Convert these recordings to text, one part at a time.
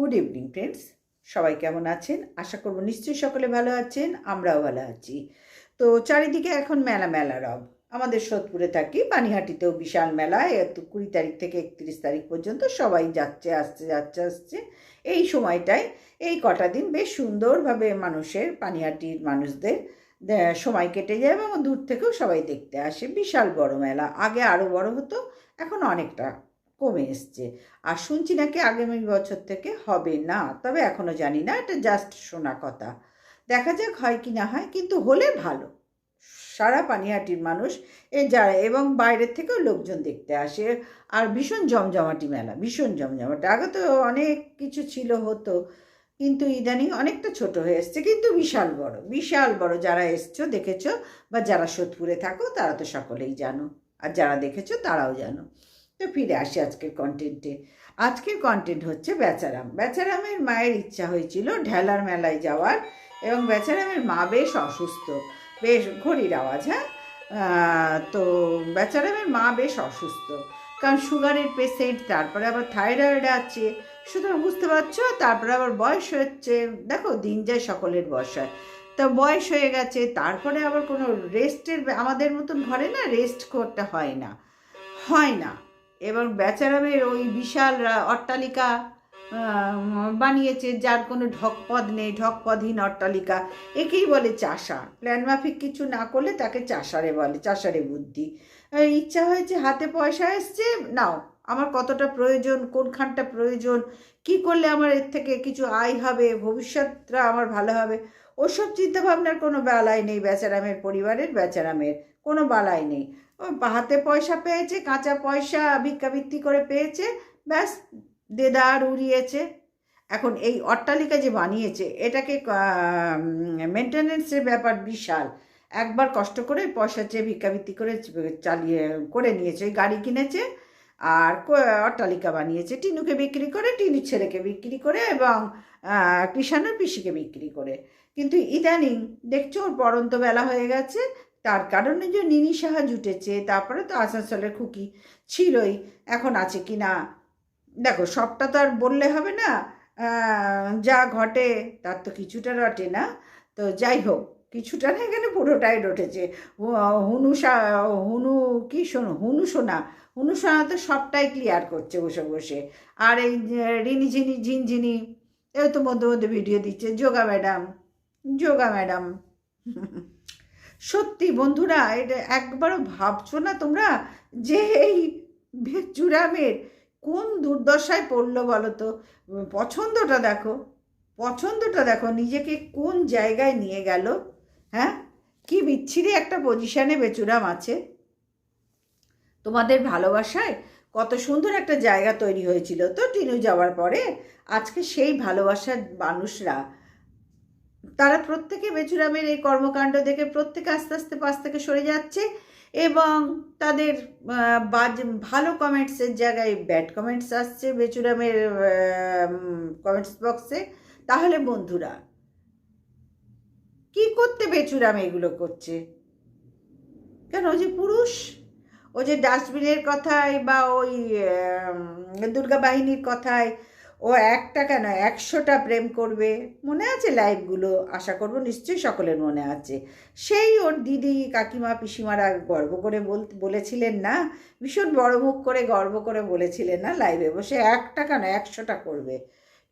Good evening friends সবাই কেমন আছেন? আশা করব নিশ্চয়ই সকলে ভালো আছেন, আমরাও ভালো আছি। তো চারিদিকে এখন মেলা মেলা রব। আমাদের সোদপুরে থাকি, পানিহাটিতেও বিশাল মেলা কুড়ি তারিখ থেকে একত্রিশ তারিখ পর্যন্ত সবাই যাচ্ছে, আসছে যাচ্ছে, আসছে। এই সময়টায় এই কটা দিন বেশ সুন্দরভাবে মানুষের, পানিহাটির মানুষদের সময় কেটে যায় এবং দূর থেকেও সবাই দেখতে আসে। বিশাল বড় মেলা। আগে আরও বড় হতো, এখন অনেকটা কমে এসছে। আর শুনছি নাকি আগামী বছর থেকে হবে না, তবে এখনও জানি না, এটা জাস্ট শোনা কথা। দেখা যাক হয় কি না হয়, কিন্তু হলে ভালো। সারা পানিহাটির মানুষ এ যারা এবং বাইরের থেকেও লোকজন দেখতে আসে। আর ভীষণ জমজমাটি মেলা, ভীষণ জমজমাটি। আগে তো অনেক কিছু ছিল, হতো, কিন্তু ইদানিং অনেকটা ছোট হয়ে এসছে, কিন্তু বিশাল বড় বিশাল বড়। যারা এসছো, দেখেছ, বা যারা সোদপুরে থাকো, তারা তো সকলেই জানো। আর যারা দেখেছ, তারাও জানো। তো ফিরে আসি আজকের কন্টেন্টে আজকের কন্টেন্ট হচ্ছে বেচারাম। বেচারামের মায়ের ইচ্ছা হয়েছিল ঢেলার মেলায় যাওয়ার এবং বেচারামের মা বেশ অসুস্থ, বেশ ঘড়ির আওয়াজ হ্যাঁ? তো বেচারামের মা বেশ অসুস্থ, কারণ সুগারের পেশেন্ট তারপরে আবার থাইরয়েড আছে। সুতরাং বুঝতে পারছ? তারপরে আবার বয়স হচ্ছে, দেখো দিন যায় সকলের বয়স হয়। তো বয়স হয়ে গেছে, তারপরে আবার কোনো রেস্টের আমাদের মতন ঘরে না রেস্ট করতে হয় না। হয় না। এবং বেচারামের ওই বিশাল অট্টালিকা বানিয়েছে, যার কোনো ঢকপদ নেই ঢকপদহীন অট্টালিকা। একেই বলে চাষা প্ল্যান মাফিক কিছু না করলে তাকে চাষারে বলে, চাষারে বুদ্ধি। ইচ্ছা হয়েছে হাতে পয়সা এসছে, নাও, আমার কতটা প্রয়োজন, কোনখানটা প্রয়োজন, কি করলে আমার এর থেকে কিছু আয় হবে ভবিষ্যৎটা আমার ভালো হবে। ওসব চিন্তাভাবনার কোনো বেলায় নেই বেচারামের পরিবারের, বেচারামের কোনো বালাই নেই। হাতে পয়সা পেয়েছে, কাঁচা পয়সা ভিক্ষাবৃত্তি করে পেয়েছে, ব্যাস, দেদার উড়িয়েছে। এখন এই অট্টালিকা যে বানিয়েছে, এটাকে মেনটেনেন্সের ব্যাপার বিশাল। একবার কষ্ট করে পয়সা চেয়ে ভিক্ষাবৃত্তি করে চালিয়ে, করে নিয়েছে, ওই গাড়ি কিনেছে আর অট্টালিকা বানিয়েছে। টিনুকে বিক্রি করে টিনুর ছেলেকে বিক্রি করে এবং কৃষাণের পিসিকে বিক্রি করে। কিন্তু ইদানিং, দেখছ, ওর পরন্ত বেলা হয়ে গেছে তার কারণে যে নিনি সাহা জুটেছে, তারপরে তো আসানসোলের খুকি ছিলই, এখন আছে কি না? দেখো, সবটা তো আর বললে হবে না। যা ঘটে, তার তো কিছুটা রটে না। তো যাই হোক, কিছুটা না এখানে পুরোটাই রটেছে। হু- হুনু কি শোনো, হুনু সোনা হুনু সোনা তো সবটাই ক্লিয়ার করছে বসে বসে। আর এই রিনি ঝিনি ঝিনঝিনি এও তো মধ্যে মধ্যে ভিডিও দিচ্ছে। Yoga madam yoga madam. সত্যি বন্ধুরা, এটা একবারও ভাবছ না তোমরা যে এই চূড়ামের কোন দুর্দশায় পড়ল বলো তো? পছন্দটা দেখো পছন্দটা দেখো, নিজেকে কোন জায়গায় নিয়ে গেল? হ্যাঁ? কি বিচ্ছিরি একটা পজিশানে বেচুরাম আছে। তোমাদের ভালোবাসায় কত সুন্দর একটা জায়গা তৈরি হয়েছিল তো টিনু যাওয়ার পরে। আজকে সেই ভালোবাসার মানুষরা তারা প্রত্যেকে বেচুরামের এই কর্মকাণ্ড দেখে প্রত্যেকে আস্তে আস্তে পাশ থেকে সরে যাচ্ছে এবং তাদের বাজ, ভালো কমেন্টসের জায়গায় ব্যাড কমেন্টস আসছে বেচুরামের কমেন্টস বক্সে তাহলে বন্ধুরা, কি করতে বেচুরাম এগুলো করছে? কেন ওই যে পুরুষ? ও যে ডাস্টবিনের কথায় বা ওই দুর্গা বাহিনীর কথায় ও একটা কেন একশোটা প্রেম করবে। মনে আছে লাইভগুলো আশা করব নিশ্চয়ই সকলের মনে আছে। সেই ওর দিদি, কাকিমা, পিসিমারা গর্ব করে বল বলেছিলেন না? ভীষণ বড় মুখ করে গর্ব করে বলেছিলেন না লাইভে বসে একটা কেন একশোটা করবে।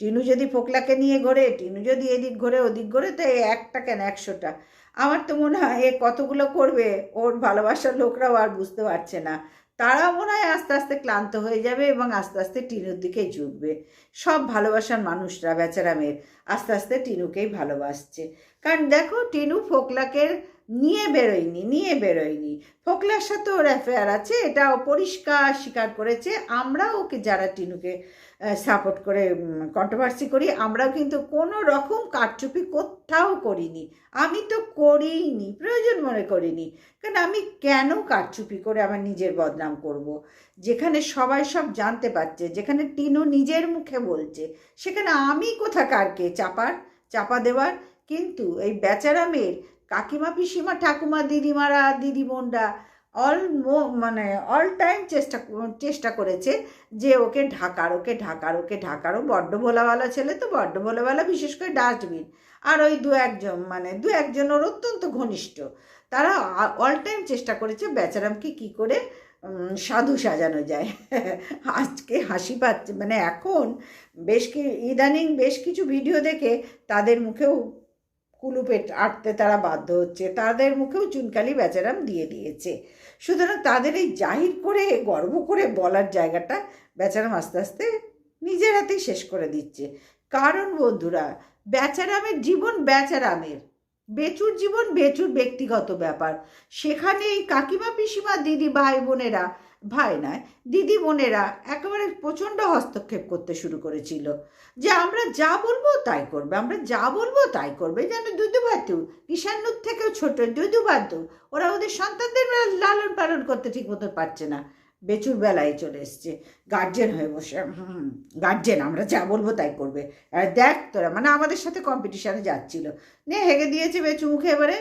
টিনু যদি ফোকলাকে নিয়ে ঘোরে, টিনু যদি এদিক ঘোরে, ওদিক ঘোরে, তো এই একটা কেন একশোটা। আমার তো মনে হয় এ কতগুলো করবে? ওর ভালোবাসার লোকরাও আর বুঝতে পারছে না। তারা মনে হয় আস্তে আস্তে ক্লান্ত হয়ে যাবে এবং আস্তে আস্তে টিনুর দিকে ঝুঁকবে। সব ভালোবাসার মানুষরা বেচারামের আস্তে আস্তে টিনুকেই ভালোবাসছে। কারণ দেখো, টিনু ফোকলাকে নিয়ে বেরোয়নি নিয়ে বেরোয়নি। ফোকলার সাথে ওর অ্যাফেয়ার আছে এটা পরিষ্কার স্বীকার করেছে। আমরা ওকে, যারা টিনুকে সাপোর্ট করে কন্ট্রোভার্সি করি, আমরাও কিন্তু কোনো রকম কারচুপি কোথাও করিনি। আমি তো করিনি প্রয়োজন মনে করিনি। কারণ আমি কেন কারচুপি করে আমার নিজের বদনাম করব। যেখানে সবাই সব জানতে পারছে, যেখানে টিনু নিজের মুখে বলছে, সেখানে আমি কোথাকারকে চাপার, চাপা দেওয়ার? কিন্তু এই বেচারা মেয়ের কাকিমা, পিসিমা, ঠাকুমা, দিদিমারা দিদিমণরা অল মানে অল টাইম চেষ্টা চেষ্টা করেছে যে ওকে ঢাকার ওকে ঢাকার ওকে ঢাকার। ও বড্ড ভোলাওয়ালা ছেলে তো, বড্ড ভোলাওয়ালা বিশেষ করে ডাস্টবিন আর ওই দু একজন মানে দু একজন ওর অত্যন্ত ঘনিষ্ঠ। তারা অল টাইম চেষ্টা করেছে বেচারামকে কি করে সাধু সাজানো যায়। আজকে হাসি পাচ্ছে। মানে এখন বেশ কি, ইদানিং বেশ কিছু ভিডিও দেখে তাদের মুখেও কুলুপে আটতে তারা বাধ্য হচ্ছে। তাদের মুখেও চুনকালি বেচারাম দিয়ে দিয়েছে। সুতরাং তাদের এই জাহির করে, গর্ব করে বলার জায়গাটা বেচারাম আস্তে আস্তে নিজের হাতেই শেষ করে দিচ্ছে। কারণ বন্ধুরা, বেচারামের জীবন বেচারামের। বেচুর জীবন বেচুর ব্যক্তিগত ব্যাপার। সেখানে এই কাকিমা, পিসিমা, দিদি, ভাই, বোনেরা ভাই নয়, দিদি বোনেরা একেবারে প্রচণ্ড হস্তক্ষেপ করতে শুরু করেছিল। যে আমরা যা বলব তাই করবে, আমরা যা বলব তাই করবে, যেন দুদু বাতু ঈশান্যুর থেকেও ছোট দুদু বাতু ওরা ওদের সন্তানদের লালন পালন করতে ঠিক মতো পারছে না। বেচুর বেলায় চলে এসছে। গার্জেন হয়ে বসে গার্জেন, আমরা যা বলব তাই করবে। দেখ তোরা মানে আমাদের সাথে কম্পিটিশানে যাচ্ছিল। নে হেগে দিয়েছে বেচু মুখে এবারে,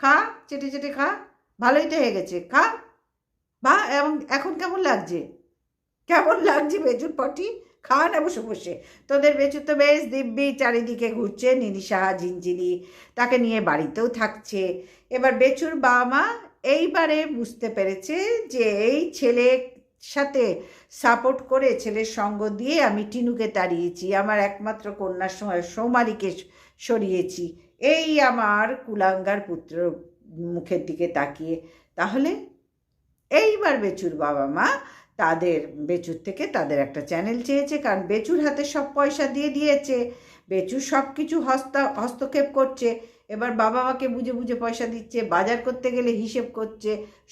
খা, চেটে চেটে খা, ভালোই তো হেগেছে খা। বা এবং এখন কেমন লাগছে? কেমন লাগছে? বেচুর পটি? খাওয়া না বসে বসে তোদের বেচুর তো বেশ দিব্যি চারিদিকে ঘুরছে নিনি সাহা ঝিনঝিনি। তাকে নিয়ে বাড়িতেও থাকছে। এবার বেচুর বাবা মা এইবারে বুঝতে পেরেছে যে এই ছেলে সাথে সাপোর্ট করে ছেলের সঙ্গ দিয়ে আমি টিনুকে তাড়িয়েছি। আমার একমাত্র কন্যার সময় সৌমালিকে সরিয়েছি। এই আমার কুলাঙ্গার পুত্র মুখের দিকে তাকিয়ে। তাহলে এইবার বেচুর বাবা মা তাদের, বেচুর থেকে তাদের একটা চ্যানেল চেয়েছে, কারণ বেচুর হাতে সব পয়সা দিয়ে দিয়েছে। বেচুর সব কিছু হস্তা, হস্তক্ষেপ করছে, এবার বাবা মাকে বুঝে বুঝে পয়সা দিচ্ছে, বাজার করতে গেলে হিসেব করছে,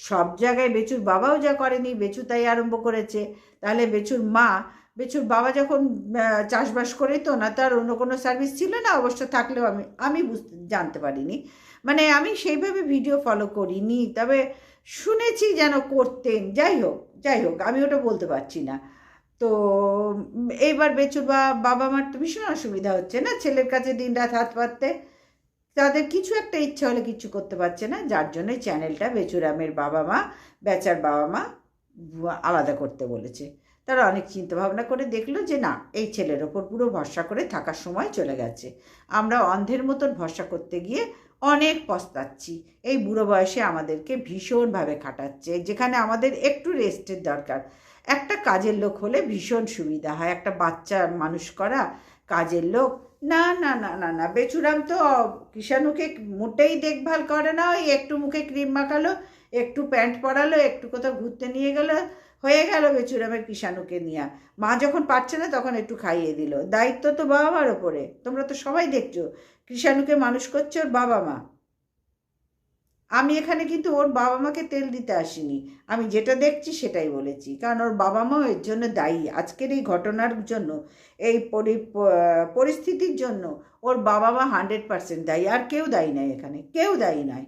সব জায়গায় বেচুর বাবাও যা করেনি, বেচু তাই আরম্ভ করেছে। তাহলে বেচুর মা, বেচুর বাবা যখন চাষবাস করে তো না, তার অন্য কোনো সার্ভিস ছিল না অবশ্য থাকলেও আমি আমি বুঝতে, জানতে পারিনি। মানে আমি সেইভাবে ভিডিও ফলো করিনি, তবে শুনেছি যেন করতেন। যাই হোক যাই হোক, আমি ওটা বলতে পারছি না। তো, এইবার বেচুর বা, বাবা মার তো ভীষণ অসুবিধা হচ্ছে না? ছেলের কাছে দিন রাত হাত পাততে তাদের কিছু একটা ইচ্ছা হলে কিছু করতে পারছে না, যার জন্য চ্যানেলটা বেচুরামের বাবা মা, বেচার বাবা মা আলাদা করতে বলেছে। তারা অনেক চিন্তা ভাবনা করে দেখল যে, না, এই ছেলের ওপর পুরো ভরসা করে থাকার সময় চলে গেছে। আমরা অন্ধের মতন ভরসা করতে গিয়ে অনেক পস্তাচ্ছি। এই বুড়ো বয়সে আমাদেরকে ভীষণভাবে খাটাচ্ছে, যেখানে আমাদের একটু রেস্টের দরকার। একটা কাজের লোক হলে ভীষণ সুবিধা হয়, একটা বাচ্চা মানুষ করা কাজের লোক। না না না না না, বেচুরাম তো কিষাণুকে মোটেই দেখভাল করে না, ওই একটু মুখে ক্রিম মাখালো, একটু প্যান্ট পরালো, একটু কোথাও ঘুরতে নিয়ে গেলো হয়ে গেল বেচুরামের কিষাণুকে নিয়ে। মা যখন পারছে না, তখন একটু খাইয়ে দিল। দায়িত্ব তো বাবা মার ওপরে। তোমরা তো সবাই দেখছ, কৃষাণুকে মানুষ করছে ওর বাবা মা আমি এখানে কিন্তু ওর বাবা মাকে তেল দিতে আসিনি। আমি যেটা দেখছি সেটাই বলেছি। কারণ ওর বাবা মাও এর জন্য দায়ী। আজকের এই ঘটনার জন্য, এই পরিস্থিতির জন্য ওর বাবা মা হান্ড্রেড পার্সেন্ট দায়ী। আর কেউ দায়ী নয় এখানে। কেউ দায়ী নয়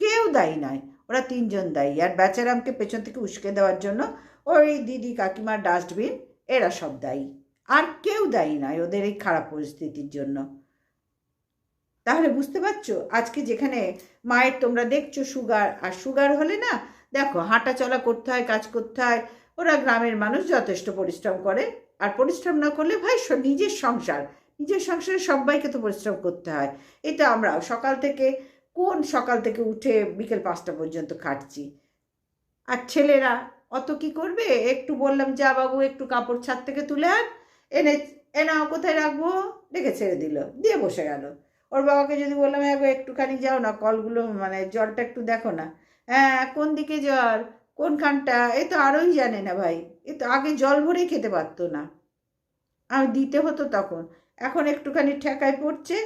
কেউ দায়ী নয় ওরা তিনজন দায়ী। আর বেচারামকে পেছন থেকে উস্কে দেওয়ার জন্য ওই দিদি কাকিমার ডাস্টবিন, এরা সব দায়ী। আর কেউ দায়ী নয় ওদের এই খারাপ পরিস্থিতির জন্য। তাহলে বুঝতে পারছ? আজকে যেখানে মায়ের তোমরা দেখছ সুগার, আর সুগার হলে না, দেখো হাঁটা চলা করতে হয়, কাজ করতে হয়, ওরা গ্রামের মানুষ যথেষ্ট পরিশ্রম করে। আর পরিশ্রম না করলে ভাই নিজের সংসার, নিজের সংসারে সবাইকে তো পরিশ্রম করতে হয়। এটা আমরা সকাল থেকে কোন সকাল থেকে উঠে বিকেল পাঁচটা পর্যন্ত খাটছি? আর ছেলেরা অত কি করবে? একটু বললাম, যা বাবু, একটু কাপড় ছাদ থেকে তুলে আন, এনে এনা কোথায় রাখব? রেখে ছেড়ে দিল, দিয়ে বসে গেল। ওর বাবাকে যদি বললাম হ্যাঁ একটুখানি যাও না, কলগুলো মানে জলটা একটু দেখো না। হ্যাঁ কোন দিকে জল? কোনখানটা? এ তো আরোই জানে না ভাই, এ তো আগে জল ভরেই খেতে পারতো না। আর দিতে হতো তখন, এখন একটুখানি ঠেকায় পড়ছে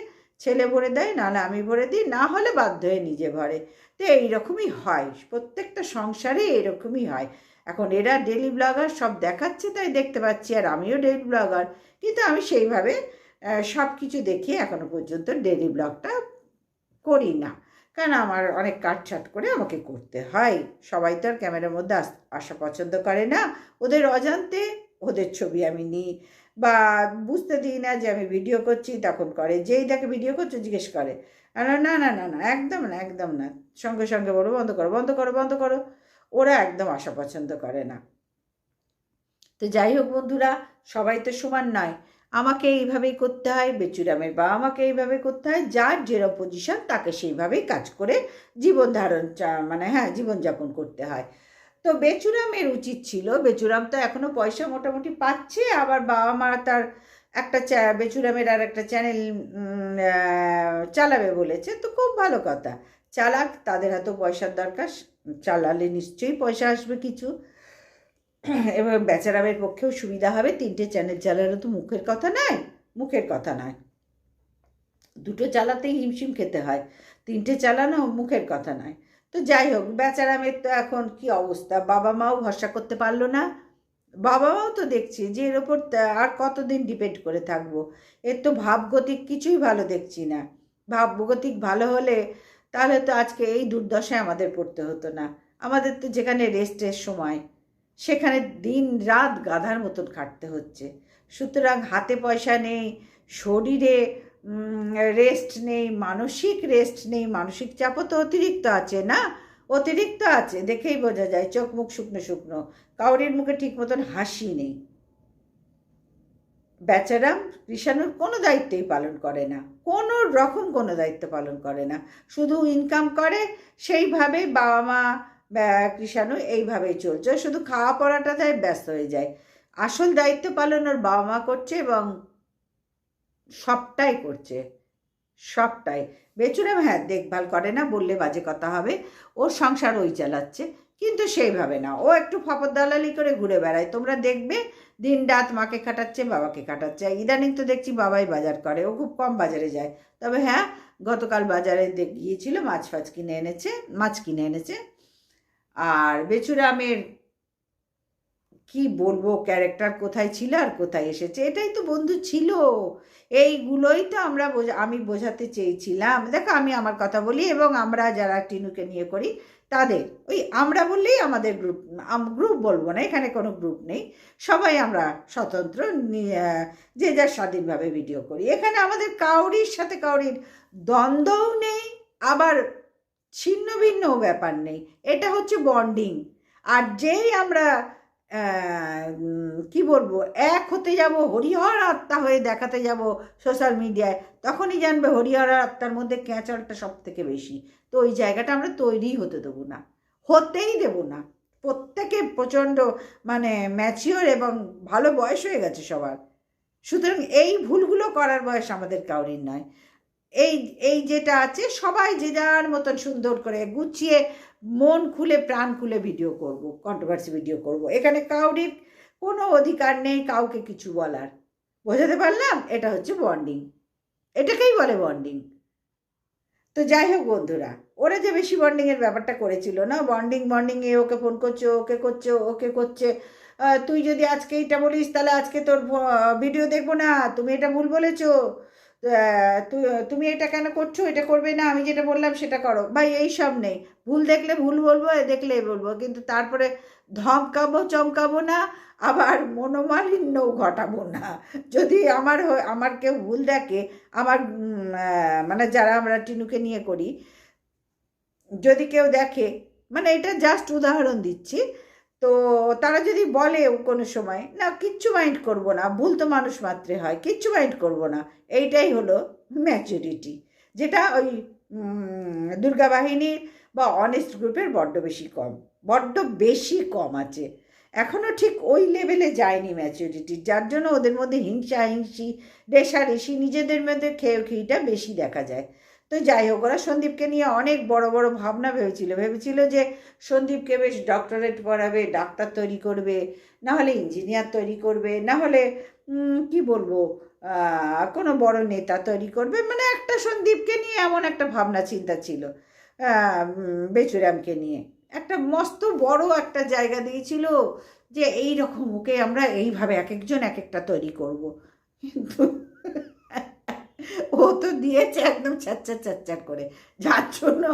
ছেলে ভরে দেয়, নাহলে আমি ভরে দিই, না হলে বাধ্য হয়ে নিজে ভরে। তো এইরকমই হয়, প্রত্যেকটা সংসারে এরকমই হয়। এখন এরা ডেলি ব্লগার সব দেখাচ্ছে তাই দেখতে পাচ্ছি, আর আমিও ডেলি ব্লগার কিন্তু আমি সেইভাবে সব কিছু দেখে এখনও পর্যন্ত ডেলি ব্লগটা করি না। কারণ আমার অনেক কাটছাট করে আমাকে করতে হয়। সবাই তো আর ক্যামেরার মধ্যে আসা পছন্দ করে না। ওদের অজান্তে ওদের ছবি আমি নিই। বা বুঝতে দিই না যে আমি ভিডিও করছি, তখন করে। যেই দেখে ভিডিও করছ, জিজ্ঞেস করে। আর না না না না একদম না একদম না। সঙ্গে সঙ্গে বলো বন্ধ করো বন্ধ করো বন্ধ করো। ওরা একদম আসা পছন্দ করে না। তো যাই হোক বন্ধুরা, সবাই তো সমান নয়। আমাকে এইভাবেই করতে হয়, বেচুরামের বা আমাকে এইভাবে করতে হয়, যার যেরকম পজিশন তাকে সেইভাবেই কাজ করে জীবন ধারণ মানে হ্যাঁ জীবনযাপন করতে হয়। তো বেচুরামের উচিত ছিল। বেচুরাম তো এখনও পয়সা মোটামুটি পাচ্ছে, আবার বাবা মা তার একটা বেচুরামের আর একটা চ্যানেল চালাবে বলেছে, তো খুব ভালো কথা। চালাক, তাদের হাতেও পয়সার দরকার, চালালে নিশ্চয়ই পয়সা আসবে কিছু। এবং বেচারামের পক্ষেও সুবিধা হবে, তিনটে চ্যানেল চালানো তো মুখের কথা নয়, মুখের কথা নয়। দুটো চালাতেই হিমশিম খেতে হয়, তিনটে চালানো মুখের কথা নয়। তো যাই হোক বেচারামের তো এখন কি অবস্থা? বাবা মাও ভরসা করতে পারল না। বাবা মাও তো দেখছি যে এর ওপর আর কতদিন ডিপেন্ড করে থাকব। এর তো ভাবগতিক কিছুই ভালো দেখছি না। ভাবগতিক ভালো হলে তাহলে তো আজকে এই দুর্দশায় আমাদের পড়তে হতো না। আমাদের তো যেখানে রেস্টের সময়, সেখানে দিন রাত গাধার মতন খাটতে হচ্ছে। সুতরাং হাতে পয়সা নেই, শরীরে রেস্ট নেই, মানসিক রেস্ট নেই, মানসিক চাপও তো অতিরিক্ত আছে না? অতিরিক্ত আছে, দেখেই বোঝা যায়, চোখ মুখ শুকনো শুকনো। কাউরির মুখে ঠিক মতন হাসি নেই। বেচারাম কৃষাণুর কোনো দায়িত্বই পালন করে না। কোনো রকম কোনো দায়িত্ব পালন করে না। শুধু ইনকাম করে সেইভাবে বাবা মা কৃষাণু এইভাবেই চলছে। শুধু খাওয়া পড়াটা যায় ব্যস্ত হয়ে যায়। আসল দায়িত্ব পালন ওর বাবা মা করছে এবং সবটাই করছে, সবটাই। বেচুরাম হ্যাঁ দেখভাল করে না, বললে বাজে কথা হবে। ওর সংসার ওই চালাচ্ছে, কিন্তু সেইভাবে না। ও একটু ফপর দালালি করে ঘুরে বেড়ায়। তোমরা দেখবে, দিন রাত মাকে কাটাচ্ছে বাবাকে কাটাচ্ছে ইদানিং তো দেখছি বাবাই বাজার করে, ও খুব কম বাজারে যায়। তবে হ্যাঁ গতকাল বাজারে গিয়েছিল, মাছ ফাছ কিনে এনেছে, মাছ কিনে এনেছে। আর বেচুরামের কি বলব ক্যারেক্টার কোথায় ছিল আর কোথায় এসেছে? এটাই তো বন্ধু ছিল। এইগুলোই তো আমরা আমি বোঝাতে চেয়েছিলাম। দেখো, আমি আমার কথা বলি এবং আমরা যারা টিনুকে নিয়ে করি, তাদের ওই আমরা বললেই আমাদের গ্রুপ গ্রুপ বলব না, এখানে কোনো গ্রুপ নেই। সবাই আমরা স্বতন্ত্র যে যার স্বাধীনভাবে ভিডিও করি। এখানে আমাদের কাউরির সাথে কাউরির দ্বন্দ্বও নেই, আবার ছিন্ন ভিন্ন ব্যাপার নেই। এটা হচ্ছে বন্ডিং আর যেই আমরা কি বলব, এক হতে যাব হরিহর আত্মা হয়ে দেখাতে যাব সোশ্যাল মিডিয়ায় তখনই জানবে হরিহর আত্মার মধ্যে ক্যাঁচলটা সব থেকে বেশি। তো ওই জায়গাটা আমরা তৈরি হতে দেবো না, হতেই দেব না। প্রত্যেকে প্রচণ্ড মানে ম্যাচিওর এবং ভালো বয়স হয়ে গেছে সবার। সুতরাং এই ভুলগুলো করার বয়স আমাদের কাউরির নয়। এই এই যেটা আছে, সবাই যে যার মতন সুন্দর করে গুছিয়ে মন খুলে, প্রাণ খুলে ভিডিও করব কন্ট্রোভার্সি ভিডিও করব। এখানে কাউরির কোনো অধিকার নেই, কাউকে কিছু বলার। বোঝাতে পারলাম? এটা হচ্ছে বন্ডিং এটাকেই বলে বন্ডিং তো যাই হোক বন্ধুরা, ওরা যে বেশি বন্ডিংয়ের ব্যাপারটা করেছিল না? বন্ডিং বন্ডিং এ ওকে ফোন করছে, ওকে করছে ওকে করছে। তুই যদি আজকে এটা বলিস, তাহলে আজকে তোর ভিডিও দেখব না। তুমি এটা ভুল বলেছ। তুমি এটা কেন করছ? এটা করবে না, আমি যেটা বললাম সেটা করো। ভাই, এই সব নেই। ভুল দেখলে ভুল বলব দেখলে বলব। কিন্তু তারপরে ধমকাবো, চমকাবো না, আবার মনোমালিন্যও ঘটাবো না। যদি আমার আমার কেউ ভুল দেখে, আমার মানে যারা আমরা টিনুকে নিয়ে করি, যদি কেউ দেখে মানে এটা জাস্ট উদাহরণ দিচ্ছি। তো তারা যদি বলে কোনো সময়, না, কিচ্ছু মাইন্ড করব না, ভুল তো মানুষ মাত্রে হয়, কিচ্ছু মাইন্ড করব না, এইটাই হলো ম্যাচুরিটি যেটা ওই দুর্গা বাহিনীর বা অনেস্ট গ্রুপের বড্ড বেশি কম, বড্ড বেশি কম আছে। এখনও ঠিক ওই লেভেলে যায়নি ম্যাচুরিটি যার জন্য ওদের মধ্যে হিংসা, হিংসি রেশারেশি নিজেদের মধ্যে খেয়ে খেয়েটা বেশি দেখা যায়। তো যাই হোক, ওরা সন্দীপকে নিয়ে অনেক বড় বড় ভাবনা ভেবেছিল। ভেবেছিল যে সন্দীপকে বেশ ডক্টরেট পড়াবে, ডাক্তার তৈরি করবে, না হলে ইঞ্জিনিয়ার তৈরি করবে, না হলে কি বলব কোনো বড় নেতা তৈরি করবে। মানে একটা সন্দীপকে নিয়ে এমন একটা ভাবনা চিন্তা ছিল বেচুরামকে নিয়ে। একটা মস্ত বড় একটা জায়গা দিয়েছিল যে এই রকম ওকে আমরা এইভাবে এক একজন এক একটা তৈরি করব। কিন্তু ও তো দিয়েছে একদম ছাচ্চার ছাচ্চার করে। যার জন্য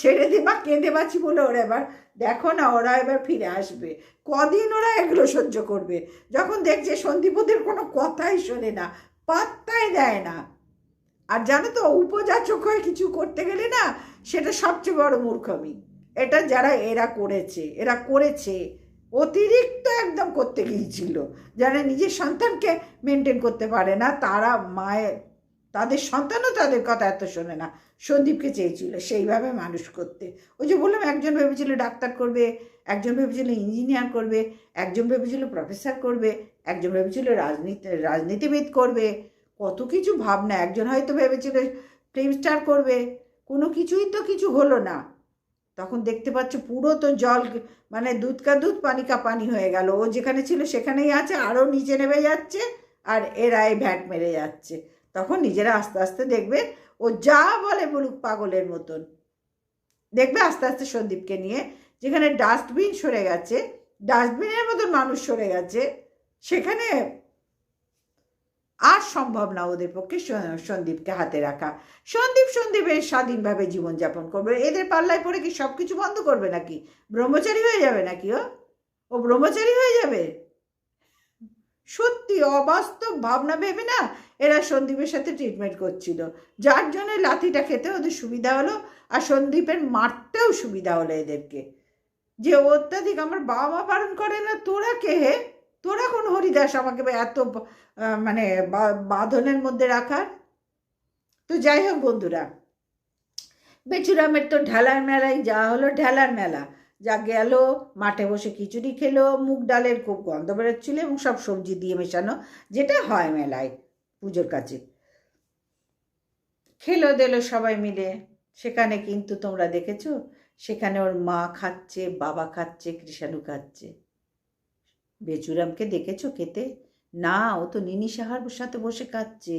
ছেড়ে দিবা কেঁদে বাঁচি বলে ওরা এবার। দেখো না, ওরা এবার ফিরে আসবে। কদিন ওরা এগুলো সহ্য করবে? যখন দেখছে সন্দীপদের কোনো কথাই শোনে না, পাত্তাই দেয় না। আর জানো তো, উপযাচক হয়ে কিছু করতে গেলে না, সেটা সবচেয়ে বড় মূর্খমি এটা যারা, এরা করেছে এরা করেছে। অতিরিক্ত একদম করতে গিয়েছিল। যারা নিজের সন্তানকে মেনটেন করতে পারে না, তারা মায়ের তাদের সন্তানও তাদের কথা এত শোনে না। সন্দীপকে চেয়েছিল সেইভাবে মানুষ করতে। ওই যে বললাম, একজন ভেবেছিল ডাক্তার করবে, একজন ভেবেছিল ইঞ্জিনিয়ার করবে, একজন ভেবেছিল প্রফেসর করবে, একজন ভেবেছিল রাজনীতি, রাজনীতিবিদ করবে। কত কিছু ভাবনা, একজন হয়তো ভেবেছিল ফিল্ম স্টার করবে। কোনো কিছুই তো কিছু হলো না। তখন দেখতে পাচ্ছ পুরো তো জল মানে দুধ কা দুধ, পানি কা পানি হয়ে গেল। ও যেখানে ছিল সেখানেই আছে আরও নিচে নেমে যাচ্ছে, আর এরাই ভ্যাট মেরে যাচ্ছে। তখন নিজেরা আস্তে আস্তে দেখবে ও যা বলে বলুক পাগলের মতন। দেখবে আস্তে আস্তে সন্দীপকে নিয়ে, যেখানে ডাস্টবিন সরে গেছে, ডাস্টবিনের মতন মানুষ সরে গেছে, সেখানে আর সম্ভব না ওদের পক্ষে সন্দীপকে হাতে রাখা। সন্দীপ সন্দীপের স্বাধীনভাবে জীবনযাপন করবে। এদের পাল্লায় পড়ে কি সব কিছু বন্ধ করবে নাকি? ব্রহ্মচারী হয়ে যাবে নাকি ও? ও ব্রহ্মচারী হয়ে যাবে? সত্যি অবাস্তব ভাবনা ভেবে না এরা সন্দীপের সাথে ট্রিটমেন্ট করছিল। যার জন্য লাথিটা খেতে ওদের সুবিধা হলো আর সন্দীপের মারতেও সুবিধা হলো এদেরকে। যে অত্যাধিক আমার বাবা মা পালন করে না, তোরা কে হে? তোরা কোন হরিদাস আমাকে এত মানে বাঁধনের মধ্যে রাখার? তো যাই হোক বন্ধুরা, বেচুরামের তো ঢালার মেলায় যা হলো, ঢালার মেলা। যা গেল, মাঠে বসে খিচুড়ি খেলো, মুগ ডালের খুব গন্ধ বেরোচ্ছিল এবং সব সবজি দিয়ে মেশানো, যেটা হয় মেলায় পুজোর কাছে খেলো, দিলো সবাই মিলে। সেখানে কিন্তু তোমরা দেখেছ, সেখানে ওর মা খাচ্ছে, বাবা খাচ্ছে, কৃষাণু খাচ্ছে। বেচুরামকে দেখেছ খেতে? না, ও তো নিনি সাহার সাথে বসে খাচ্ছে।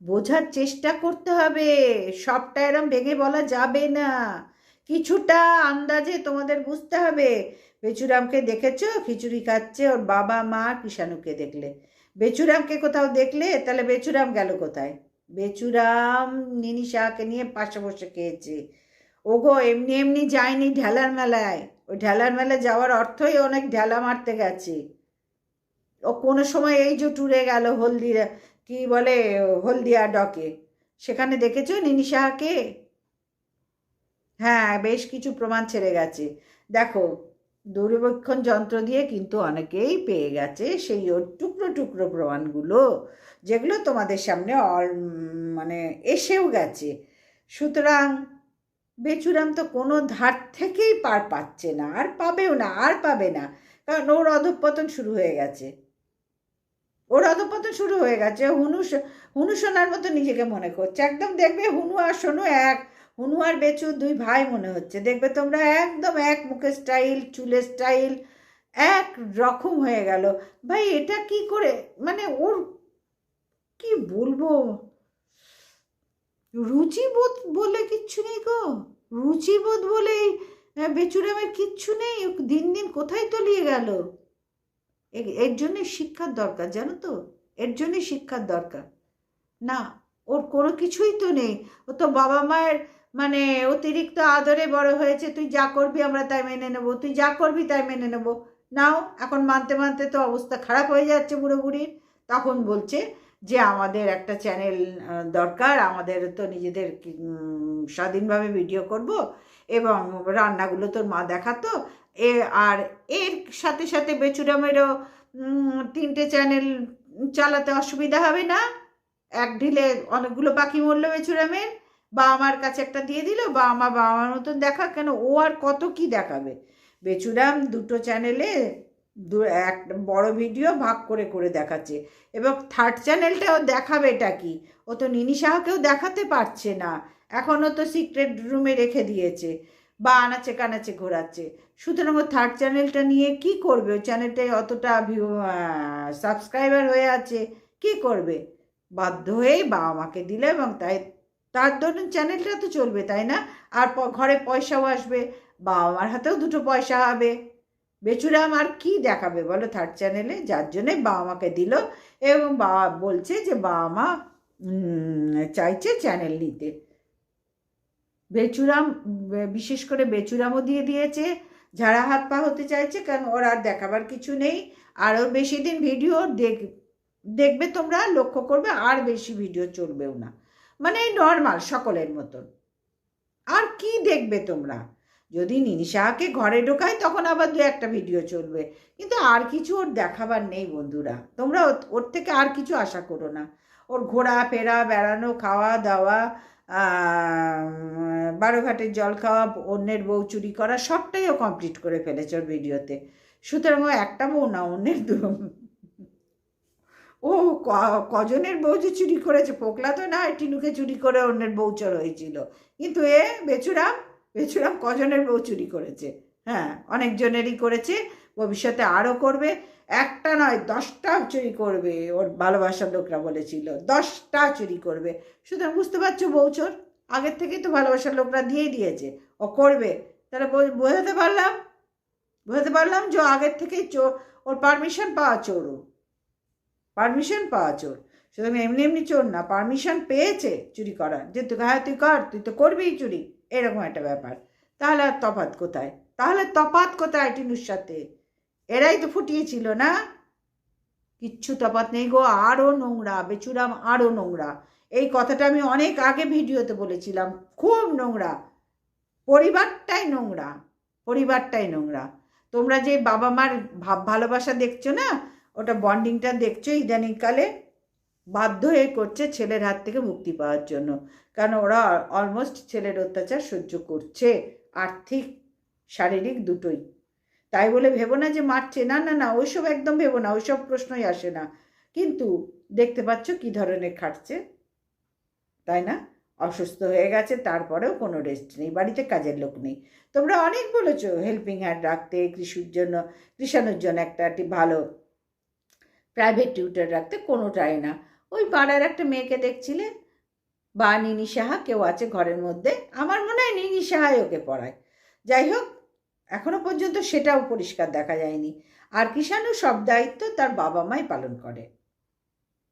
বোঝার চেষ্টা করতে হবে, সবটা এরম ভেঙে বলা যাবে না। কিছুটা আন্দাজে তোমাদের বুঝতে হবে। বেচুরামকে দেখেছ? খিচুড়ি খাচ্ছে ওর বাবা মা কিষাণুকে দেখলে। বেচুরামকে কোথাও দেখলে? তাহলে বেচুরাম গেল কোথায়? বেচুরাম নিনি শাহকে নিয়ে পাশে বসে খেয়েছে। ওগো, এমনি এমনি যায়নি ঢেলার মেলায়। ওই ঢেলার মেলায় যাওয়ার অর্থই অনেক ঢেলা মারতে গেছে। ও কোনো সময় এই যে ট্যুরে গেল হলদিয়া কি বলে, হলদিয়া ডকে। সেখানে দেখেছ নিনি সাহাকে হ্যাঁ বেশ কিছু প্রমাণ ছেড়ে গেছে। দেখো, দূরবীক্ষণ যন্ত্র দিয়ে কিন্তু অনেকেই পেয়ে গেছে সেই ওর টুকরো টুকরো প্রমাণগুলো, যেগুলো তোমাদের সামনে অল মানে এসেও গেছে। সুতরাং বেচুরাম তো কোনো ধার থেকেই পার পাচ্ছে না, আর পাবেও না, আর পাবে না, কারণ ওর অধঃপতন শুরু হয়ে গেছে। ওর অধঃপতন শুরু হয়ে গেছে হুনু হুনু মতো নিজেকে মনে করছে। একদম দেখবে হুনু আর সোনু এক হুনু আর বেচু দুই ভাই মনে হচ্ছে। দেখবে তোমরা একদম এক মুখের স্টাইল চুলের স্টাইল, এক রকম হয়ে গেল। ভাই, এটা কি করে? মানে ওর কি বলব? রুচিবোধ বলে কিচ্ছু নেই গো। রুচিবোধ বলে বেচুরামের কিচ্ছু নেই। দিন দিন কোথায় তলিয়ে গেল? এর জন্য শিক্ষার দরকার, জানো তো? এর জন্য শিক্ষার দরকার। না, ওর কোনো কিছুই তো নেই। ও তো বাবা মায়ের মানে অতিরিক্ত আদরে বড় হয়েছে, তুই যা করবি আমরা তাই মেনে নেব, তুই যা করবি তাই মেনে নেব। নাও, এখন মানতে মানতে তো অবস্থা খারাপ হয়ে যাচ্ছে বুড়ো বুড়ির তখন বলছে যে আমাদের একটা চ্যানেল দরকার, আমাদের তো নিজেদের স্বাধীনভাবে ভিডিও করব এবং রান্নাগুলো তোর মা দেখাতো। এ, আর এর সাথে সাথে বেচুরামেরও তিনটে চ্যানেল চালাতে অসুবিধা হবে না। এক ঢিলে অনেকগুলো পাখি মরলো বেচুরামের। বা আমার কাছে একটা দিয়ে দিল বা আমার বাবা মার মতন দেখা, কেন ও আর কত কি দেখাবে? বেচুরাম দুটো চ্যানেলে দু, এক বড় ভিডিও ভাগ করে করে দেখাচ্ছে। এবং থার্ড চ্যানেলটাও দেখাবে এটা কি? ও তো নিনি সাহাকেও দেখাতে পারছে না। এখনও তো সিক্রেট রুমে রেখে দিয়েছে। বা আনাচে কানাচে ঘোরাচ্ছে। সুতরাং ও থার্ড চ্যানেলটা নিয়ে কি করবে? ওই চ্যানেলটায় অতটা ভিউ সাবস্ক্রাইবার হয়ে আছে, কি করবে? বাধ্য হয়েই বাবা মাকে দিল এবং তাই তার দরুন চ্যানেলটা তো চলবে, তাই না? আর ঘরে পয়সাও আসবে বাবা মার হাতেও দুটো পয়সা হবে। বেচুরাম আর কি দেখাবে বলো থার্ড চ্যানেলে যার জন্যে বাবা মাকে দিল এবং বাবা বলছে যে বাবা মা চাইছে চ্যানেল নিতে। বেচুরাম বিশেষ করে বেচুরামও দিয়ে দিয়েছে। ঝাড়া হাত পা হতে চাইছে, কারণ ওর আর দেখাবার কিছু নেই। আরও বেশি দিন ভিডিও দেখ, দেখবে তোমরা, লক্ষ্য করবে, আর বেশি ভিডিও চলবেও না। মানে নর্মাল সকলের মতন। আর কি দেখবে তোমরা? যদি নিনি সাহাকে ঘরে ঢোকায় তখন আবার দু একটা ভিডিও চলবে। কিন্তু আর কিছু ওর দেখাবার নেই বন্ধুরা। তোমরা ওর- থেকে আর কিছু আশা করো না। ওর ঘোরা, ফেরা, বেড়ানো, খাওয়া, দাওয়া বারো ঘাটের জল খাওয়া, অন্যের বউ চুরি করা, সবটাই ও কমপ্লিট করে ফেলেছে ওর ভিডিওতে সুতরাং ও একটা বউ না, অন্যের ও কজনের বউ যে চুরি করেছে? পোকলা তো না টিনুকে চুরি করে অন্যের বউ চোর হয়েছিল। কিন্তু এ বেচুরাম বেচুরাম কজনের বউ চুরি করেছে? হ্যাঁ অনেকজনেরই করেছে, ভবিষ্যতে আরও করবে। একটা নয়, দশটা চুরি করবে, ওর ভালোবাসার লোকরা বলেছিল। দশটা চুরি করবে। সুতরাং বুঝতে পারছ বউ চোর? আগের থেকেই তো ভালোবাসার লোকরা দিয়েই দিয়েছে। ও করবে। তাহলে বোঝাতে পারলাম? বোঝাতে পারলাম যে আগের থেকেই চোর ওর পারমিশন পাওয়া চোর ও। পারমিশন পাওয়া চোর। সুতরাং এমনি এমনি চোর না পারমিশন পেয়েছে চুরি করার। যে তুই হ্যাঁ তুই কর, তুই তো করবিই চুরি, এরকম একটা ব্যাপার। তাহলে আর তফাৎ কোথায়? তাহলে তফাৎ কোথায় টিনুর সাথে এরাই তো ফুটিয়েছিল না? কিচ্ছু তফাৎ নেই গো আরও নোংরা, বেচুরাম আরও নোংরা। এই কথাটা আমি অনেক আগে ভিডিওতে বলেছিলাম, খুব নোংরা। পরিবারটাই নোংরা পরিবারটাই নোংরা। তোমরা যে বাবা মার ভাব ভালোবাসা দেখছ না ওটা বন্ডিংটা দেখছ ইদানিংকালে? বাধ্য হয়ে করছে ছেলের হাত থেকে মুক্তি পাওয়ার জন্য। কারণ ওরা অলমোস্ট ছেলের অত্যাচার সহ্য করছে। আর্থিক, শারীরিক দুটোই। তাই বলে ভেবো না যে মারছে। না না না, ওইসব একদম ভেবো না, ওইসব প্রশ্নই আসে না। কিন্তু দেখতে পাচ্ছ কি ধরনের খাটছে? তাই না? অসুস্থ হয়ে গেছে, তারপরেও কোনো রেস্ট নেই, বাড়িতে কাজের লোক নেই। তোমরা অনেক বলেছ হেল্পিং হ্যান্ড রাখতে, কৃষির জন্য, কৃষাণুর জন্য একটা একটি ভালো প্রাইভেট টিউটার রাখতে কোনোটাই না। ওই পাড়ার একটা মেয়েকে দেখছিলে? বা নিনি সাহা, কেউ আছে ঘরের মধ্যে? আমার মনে হয় নিনি সাহাই ওকে পড়ায়। যাই হোক, এখনও পর্যন্ত সেটাও পরিষ্কার দেখা যায়নি। আর কিষাণু সব দায়িত্ব তার বাবা মাই পালন করে।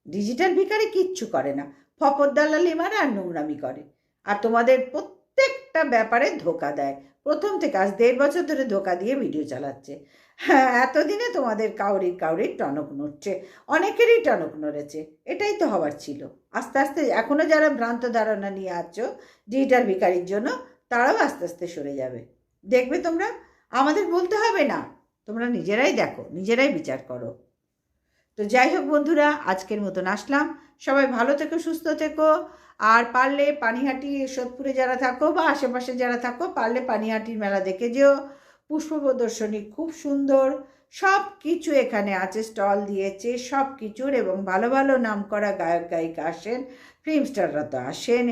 ডিজিটাল ভিকারি কিচ্ছু করে না। ফপর দালালি মারে আর নোংরামি করে। আর তোমাদের প্রত্যেকটা ব্যাপারে ধোকা দেয়। প্রথম থেকে আজ দেড় বছর ধরে ধোকা দিয়ে ভিডিও চালাচ্ছে। হ্যাঁ এতদিনে তোমাদের কাউরির কাউরির টনক নড়ছে, অনেকেরই টনক নড়েছে, এটাই তো হওয়ার ছিল। আস্তে আস্তে এখনও যারা ভ্রান্ত ধারণা নিয়ে আছো ডিজিটাল ভিকারির জন্য, তারাও আস্তে আস্তে সরে যাবে। দেখবে তোমরা, আমাদের বলতে হবে না, তোমরা নিজেরাই দেখো, নিজেরাই বিচার করো। তো যাই হোক বন্ধুরা, আজকের মতন আসলাম। সবাই ভালো থেকো, সুস্থ থেকো। আর পারলে পানিহাটি, সোদপুরে যারা থাকো বা আশেপাশে যারা থাকো, পারলে পানিহাটির মেলা দেখে যেও। পুষ্প প্রদর্শনী খুব সুন্দর। সব কিছু এখানে আছে। স্টল দিয়েছে সব কিছুর এবং ভালো ভালো নাম করা গায়ক গায়িকা আসেন। ফিল্ম স্টাররা তো আসেন।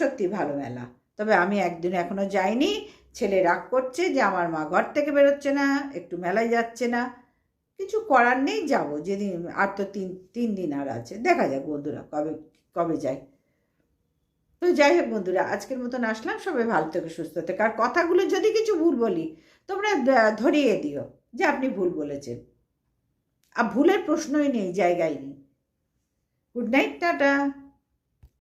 সত্যি ভালো মেলা। তবে আমি একদিন এখনও যাইনি। ছেলে রাগ করছে যে আমার মা ঘর থেকে বেরোচ্ছে না, একটু মেলায় যাচ্ছে না। কিছু করার নেই, যাব। যেদিন, আর তো তিন তিন দিন আর আছে। দেখা যাক বন্ধুরা কবে কবে যাই। তো যাই হোক বন্ধুরা, আজকের মতন আসলাম। সবাই ভালো থেকে, সুস্থ থেকে। আর কথাগুলো যদি কিছু ভুল বলি, তোমরা ধরিয়ে দিও যে আপনি ভুল বলেছেন। আর ভুলের প্রশ্নই নেই জায়গায় নেই। Good night tata.